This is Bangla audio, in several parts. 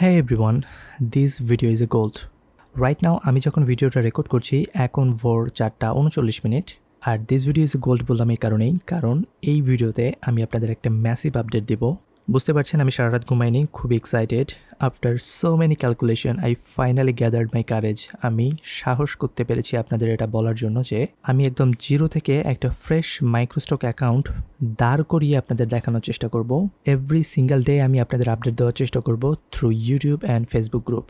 হ্যাঁ everyone this video is a gold right now আমি যখন ভিডিওটা রেকর্ড করছি, এখন ভোর চারটা উনচল্লিশ minute. R this video is a gold বললাম এই কারণেই, কারণ এই ভিডিওতে আমি আপনাদের একটা ম্যাসিভ আপডেট দিব। বুঝতে পারছেন, আমি সারা রাত ঘুমাইনি খুব excited after so many calculation I finally gathered my courage আমি সাহস করতে পেরেছি আপনাদের এটা বলার জন্য যে, আমি একদম জিরো থেকে একটা ফ্রেশ মাইক্রোস্টক অ্যাকাউন্ট দাঁড় করিয়ে আপনাদের দেখানোর চেষ্টা করব। এভরি সিঙ্গেল ডে আমি আপনাদের আপডেট দেওয়ার চেষ্টা করব through YouTube and Facebook group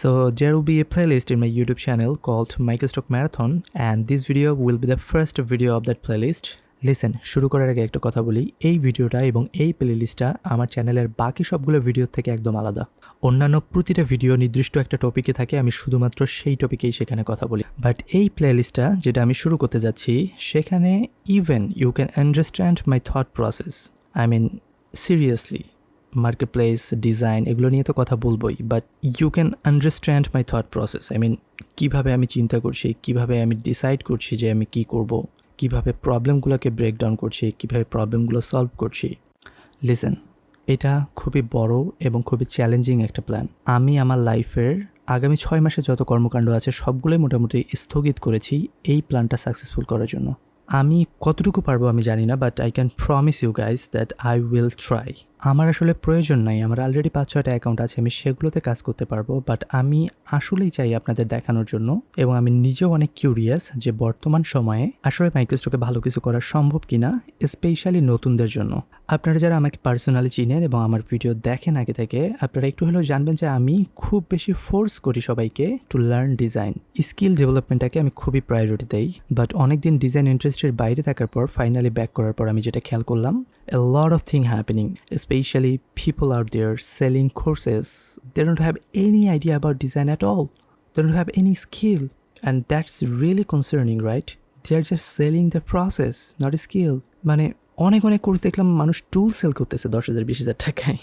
So, there will be a playlist in my YouTube channel called Microstock Marathon, and this video will be the first video of that playlist. Listen শুরু করার আগে একটা কথা বলি। এই ভিডিওটা এবং এই প্লেলিস্টটা আমার চ্যানেলের বাকি সবগুলো ভিডিও থেকে একদম আলাদা। অন্যান্য প্রতিটা ভিডিও নির্দিষ্ট একটা টপিকে থাকে, আমি শুধুমাত্র সেই টপিকেই সেখানে কথা বলি। বাট এই প্লেলিস্টটা যেটা আমি শুরু করতে যাচ্ছি, সেখানে even you can understand my thought process I mean seriously market place design এগুলো নিয়ে তো কথা বলবোই but you can understand my thought process I mean কীভাবে আমি চিন্তা করছি, কীভাবে আমি ডিসাইড করছি যে আমি কী করব? কীভাবে প্রবলেমগুলোকে ব্রেকডাউন করছি, কীভাবে প্রবলেমগুলো সলভ করছি। লিসেন এটা খুবই বড় এবং খুবই চ্যালেঞ্জিং একটা প্ল্যান আমি আমার লাইফের আগামী ছয় মাসে যত কর্মকাণ্ড আছে, সবগুলোই মোটামুটি স্থগিত করেছি এই প্ল্যানটা সাকসেসফুল করার জন্য। আমি কতটুকু পারব আমি জানি না but I can promise you guys that I will try আমার আসলে প্রয়োজন নাই, আমার অলরেডি পাঁচ ছয়টা অ্যাকাউন্ট আছে, আমি সেগুলোতে কাজ করতে পারব বাট আমি আসলেই চাই আপনাদের দেখানোর জন্য, এবং আমি নিজেও অনেক কিউরিয়াস যে বর্তমান সময়ে আসলে মাইক্রোস্টকে ভালো কিছু করা সম্ভব কিনা স্পেশালি নতুনদের জন্য। আপনারা যারা আমাকে পার্সোনালি চিনেন এবং আমার ভিডিও দেখেন আগে থেকে, আপনারা একটু হলেও জানবেন যে আমি খুব বেশি ফোর্স করি সবাইকে টু লার্ন ডিজাইন স্কিল ডেভেলপমেন্টটাকে আমি খুবই প্রায়োরিটি দেই বাট অনেকদিন ডিজাইন ইন্টারেস্টের বাইরে থাকার পর ফাইনালি ব্যাক করার পর আমি যেটা খেয়াল করলাম a lot of thing happening especially people out there selling courses. They don't have any idea about design at all. They don't have any skill. And that's really concerning right? They are just selling the process not a skill. মানে অনেক অনেক কোর্স দেখলাম, মানুষ টুল সেল করতেছে দশ হাজার, বিশ হাজার টাকায়।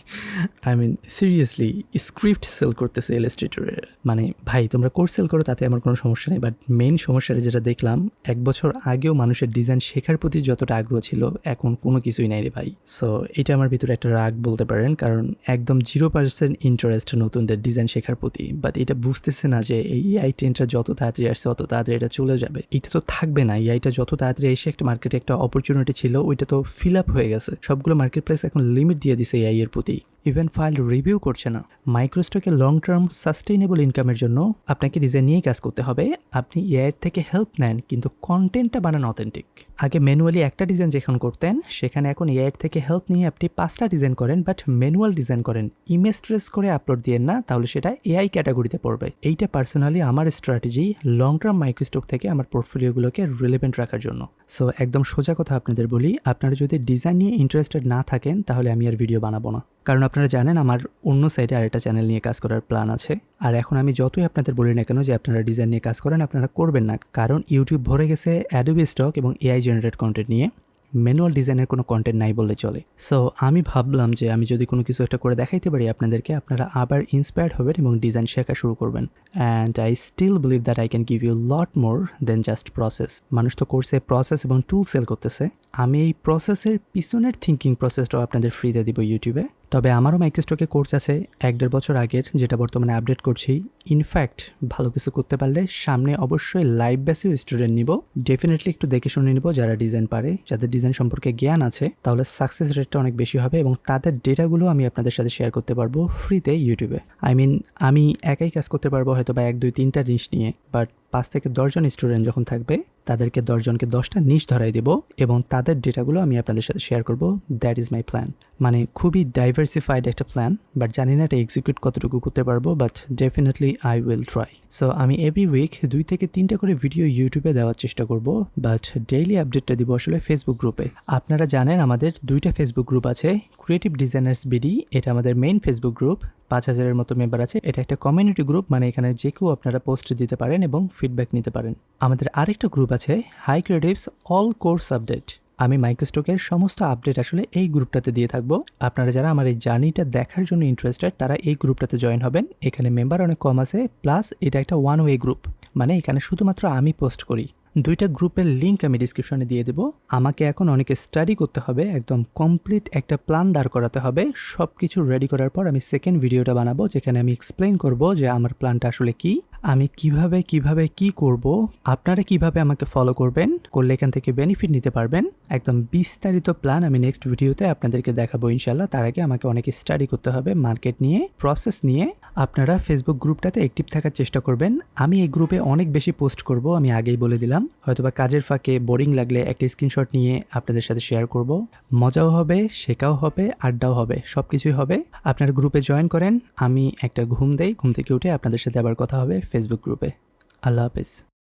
I mean seriously script sell করতেছে ইলাস্ট্রেটরে মানে ভাই, তোমরা কোর্স সেল করো, তাতে আমার কোনো সমস্যা নেই। বাট মেন সমস্যাটা যেটা দেখলাম, এক বছর আগেও মানুষের ডিজাইন শেখার প্রতি যতটা আগ্রহ ছিল, এখন কোনো কিছুই নাই রে ভাই। সো এটা আমার ভিতরে একটা রাগ বলতে পারেন, কারণ একদম জিরো পার্সেন্ট ইন্টারেস্ট নতুনদের ডিজাইন শেখার প্রতি। বাট এটা বুঝতেছে না যে এই আই ট্রেনটা যত তাড়াতাড়ি আসছে, অত তাড়াতাড়ি এটা চলে যাবে। এটা তো থাকবে না। এইটা যত তাড়াতাড়ি এসে একটা মার্কেটে একটা অপরচুনিটি ছিল, ওইটা তো ফিল আপ হয়ে গেছে। সবগুলো মার্কেট প্লেস এখন লিমিট দিয়ে দিছে এআই এর প্রতি। ইভেন ফাইল রিভিউ করছে না। মাইক্রোস্টকে লং টার্ম সাস্টেইনেবল ইনকামের জন্য আপনাকে ডিজাইন নিয়ে কাজ করতে হবে। আপনি এআই থেকে হেল্প নেন, কিন্তু কন্টেন্টটা বানান অথেন্টিক আগে ম্যানুয়ালি একটা ডিজাইন যেখানে করতেন, সেখানে এখন এআই থেকে হেল্প নিয়ে আপনি পাঁচটা ডিজাইন করেন বাট ম্যানুয়াল ডিজাইন করেন। ইমেজ ট্রেস করে আপলোড দিয়ে না, তাহলে সেটা এআই ক্যাটাগরিতে পড়বে। এইটা পার্সোনালি আমার স্ট্র্যাটেজি লং টার্ম মাইক্রোস্টক থেকে আমার পোর্টফোলিওগুলোকে রিলেভেন্ট রাখার জন্য। সো একদম সোজা কথা আপনাদের বলি, আপনারা যদি ডিজাইন নিয়ে ইন্টারেস্টেড না থাকেন, তাহলে আমি আর ভিডিও বানাবো না। কারণ আপনারা জানেন, আমার অন্য সাইডে আরেকটা চ্যানেল নিয়ে কাজ করার প্ল্যান আছে। আর এখন আমি যতই আপনাদের বলি না কেন যে আপনারা ডিজাইন নিয়ে কাজ করেন, আপনারা করবেন না। কারণ ইউটিউব ভরে গেছে অ্যাডোবি স্টক এবং এআই জেনারেট কন্টেন্ট নিয়ে। ম্যানুয়াল ডিজাইনের কোনো কন্টেন্ট নাই বললে চলে। সো আমি ভাবলাম যে আমি যদি কোনো কিছু একটা করে দেখাইতে পারি আপনাদেরকে, আপনারা আবার ইন্সপায়ার্ড হবেন এবং ডিজাইন শেখা শুরু করবেন। And I still believe that I can give you lot more than just process মানুষ তো কোর্সে প্রসেস এবং টুল সেল করতেছে। আমি এই প্রসেসের পিছনের থিঙ্কিং প্রসেসটাও আপনাদের ফ্রিতে দিব ইউটিউবে তবে আমারও মাইক্রোস্টকে কোর্স আছে এক দেড় বছর আগের, যেটা বর্তমানে আপডেট করছি। ইনফ্যাক্ট ভালো কিছু করতে পারলে সামনে অবশ্যই লাইভ বেসেও স্টুডেন্ট নিব। ডেফিনেটলি একটু দেখে শুনে নিব যারা ডিজাইন পারে। যাদের ডিজাইন সম্পর্কে জ্ঞান আছে, তাহলে সাকসেস রেটটা অনেক বেশি হবে এবং তাদের ডেটাগুলো আমি আপনাদের সাথে শেয়ার করতে পারব ফ্রিতে ইউটিউবে আই মিন আমি একাই কাজ করতে পারব হয়তো বা এক, দুই, তিনটা জিনিস নিয়ে বাট পাঁচ থেকে দশজন স্টুডেন্ট যখন থাকবে, তাদেরকে দশজনকে দশটা নিচ ধরাই দেব এবং তাদের ডেটাগুলো আমি আপনাদের সাথে শেয়ার করব। দ্যাট ইজ মাই প্ল্যান মানে খুবই ডাইভার্সিফাইড একটা প্ল্যান বাট জানি না এটা এক্সিকিউট কতটুকু করতে পারব but definitely I will try so আমি এভরি উইক দুই থেকে তিনটা করে ভিডিও ইউটিউবে দেওয়ার চেষ্টা করব বাট ডেইলি আপডেটটা দিব আসলে ফেসবুক গ্রুপে আপনারা জানেন আমাদের দুইটা ফেসবুক গ্রুপ আছে ক্রিয়েটিভ ডিজাইনার্স বিডি এটা আমাদের মেইন ফেসবুক গ্রুপ পাঁচ হাজারের মতো মেম্বার আছে। এটা একটা কমিউনিটি গ্রুপ মানে এখানে যে কেউ আপনারা পোস্ট দিতে পারেন এবং ফিডব্যাক নিতে পারেন। আমাদের আরেকটা গ্রুপ আছে hi creatives all course update আমি মাইক্রোস্টকের সমস্ত আপডেট আসলে এই গ্রুপটাতে দিয়ে থাকব। আপনারা যারা আমার এই জার্নিটা দেখার জন্য ইন্টারেস্টেড তারা এই গ্রুপটাতে জয়েন হবেন। এখানে মেম্বার অনেক কম আছে প্লাস এটা একটা ওয়ান ওয়ে গ্রুপ মানে এখানে শুধুমাত্র আমি পোস্ট করি। দুইটা গ্রুপের লিঙ্ক আমি ডিসক্রিপশনে দিয়ে দেবো। আমাকে এখন অনেকে স্টাডি করতে হবে, একদম কমপ্লিট একটা প্ল্যান দাঁড় করাতে হবে। সব কিছু রেডি করার পর আমি সেকেন্ড ভিডিওটা বানাবো, যেখানে আমি এক্সপ্লেন করব যে আমার প্ল্যানটা আসলে কি, আমি কীভাবে কীভাবে, কি করব, আপনারা কীভাবে আমাকে ফলো করবেন, করলে এখান থেকে বেনিফিট নিতে পারবেন। একদম বিস্তারিত প্ল্যান আমি নেক্সট ভিডিওতে আপনাদেরকে দেখাবো ইনশাল্লাহ তার আগে আমাকে অনেক স্টাডি করতে হবে মার্কেট নিয়ে প্রসেস নিয়ে। আপনারা ফেসবুক গ্রুপটাতে অ্যাক্টিভ থাকার চেষ্টা করবেন। আমি এই গ্রুপে অনেক বেশি পোস্ট করব, আমি আগেই বলে দিলাম। হয়তোবা কাজের ফাঁকে বোরিং লাগলে একটা স্ক্রিনশট নিয়ে আপনাদের সাথে শেয়ার করব। মজাও হবে, শেখাও হবে, আড্ডাও হবে সব কিছুই হবে। আপনারা গ্রুপে জয়েন করেন, আমি একটা ঘুম দেই। ঘুম থেকে উঠে আপনাদের সাথে আবার কথা হবে ফেসবুক গ্রুপে। আল্লাহ হাফেজ।